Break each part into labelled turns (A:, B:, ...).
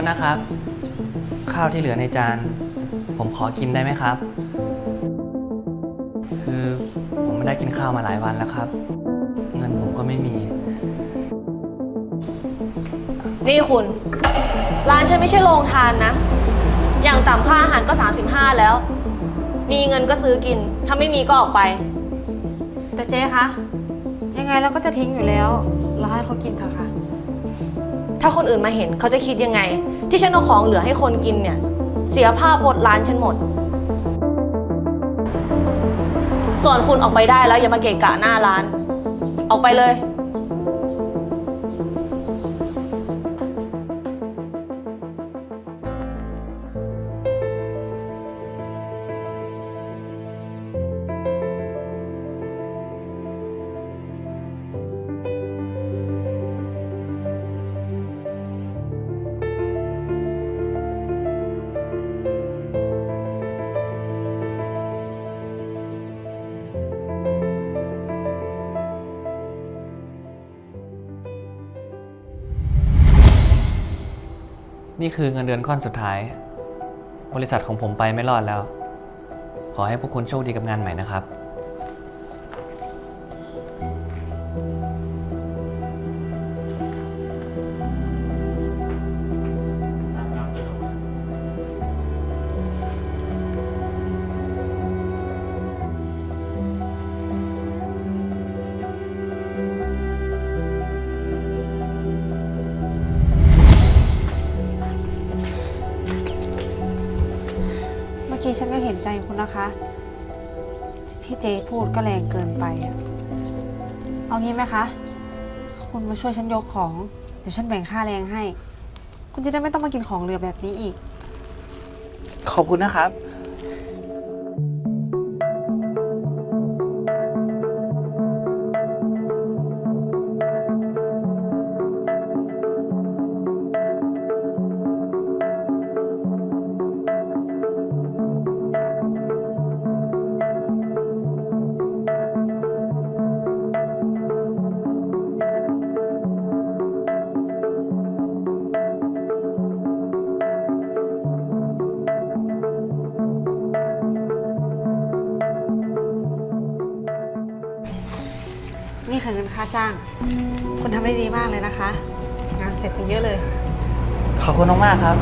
A: ษนะครับ ข้าวที่เหลือในจาน ผมขอกินได้ไหมครับ คือผมไม่ได้กินข้าวมาหลายวันแล้วครับ เงินผมก็ไม่มี
B: นี่คุณ ร้านฉันไม่ใช่โรงทานนะ อย่างต่ำค่าอาหารก็ 35 แล้ว มีเงินก็ซื้อกิน ถ้าไม่มีก็ออกไป
C: แต่เจ๊คะ ยังไงเราก็จะทิ้งอยู่แล้ว เราให้เขากินเถอะค่ะ
B: ถ้าคนอื่นมาเห็นเขาจะคิดยังไง ที่ฉันเอาของเหลือให้คนกินเนี่ย เสียภาพพจน์ร้านฉันหมด ส่วนคุณออกไปได้แล้วอย่ามาเกะกะหน้าร้าน ออกไปเลย
A: นี่คือเงินเดือนก้อนสุดท้าย บริษัทของผมไปไม่รอดแล้ว ขอให้พวกคุณโชคดีกับงานใหม่นะครับ
C: ฉันก็เห็นใจคุณนะคะ ที่เจ๊พูดก็แรงเกินไปอะเอางี้ไหมคะ คุณมาช่วยฉันยกของ เดี๋ยวฉันแบ่งค่าแรงให้ คุณจะได้ไม่ต้องมากินของเหลือแบบนี้อีก
A: ขอบคุณนะครับ
C: นี่คือเงินค่าจ้าง คุณทำได้ดีมากเลยนะคะ งานเสร็จไปเยอะเลย
A: ขอบคุณมากๆครับ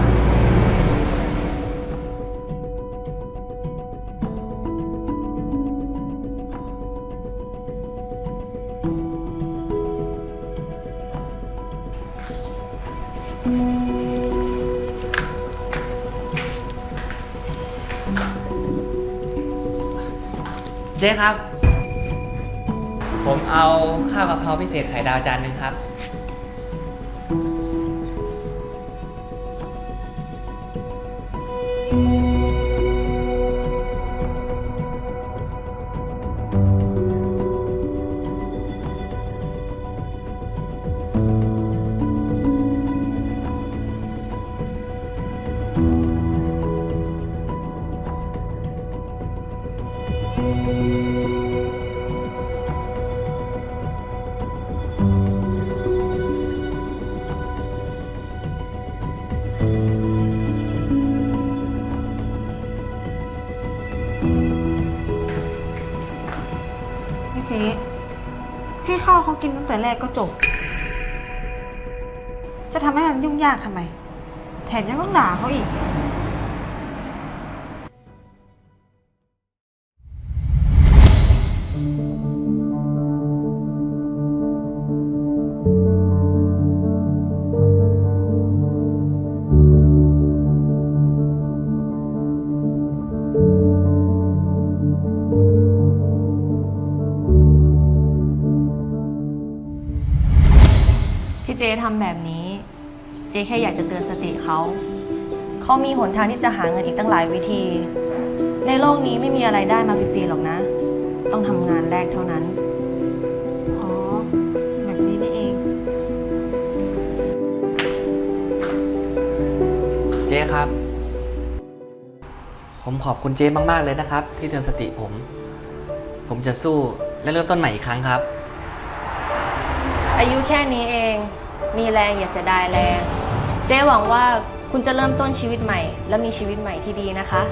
A: เจ๊ครับ ผมเอาข้าวกะเพราพิเศษไข่ดาวจานหนึ่งครับ
C: จ๊ ให้ข้าวเขากินตั้งแต่แรกก็จบ จะทำให้มันยุ่งยากทำไม แถมยังต้องด่าเขาอีก
B: ที่เจทำแบบนี้ เจแค่อยากจะเตือนสติเขา เขามีหนทางที่จะหาเงินอีกตั้งหลายวิธี ในโลกนี้ไม่มีอะไรได้มาฟรีๆหรอกนะ ต้องทำงานแรกเท่านั้น
C: อ๋อแบบนี้นี่เอง
A: เจ๊ครับ ผมขอบคุณเจ๊มากๆเลยนะครับ ที่เตือนสติผม ผมจะสู้และเริ่มต้นใหม่อีกครั้งครับ
B: อายุแค่นี้เอง มีแรงอย่าเสียดายแรง เจ๊หวังว่าคุณจะเริ่มต้นชีวิตใหม่ และมีชีวิตใหม่ที่ดีนะคะ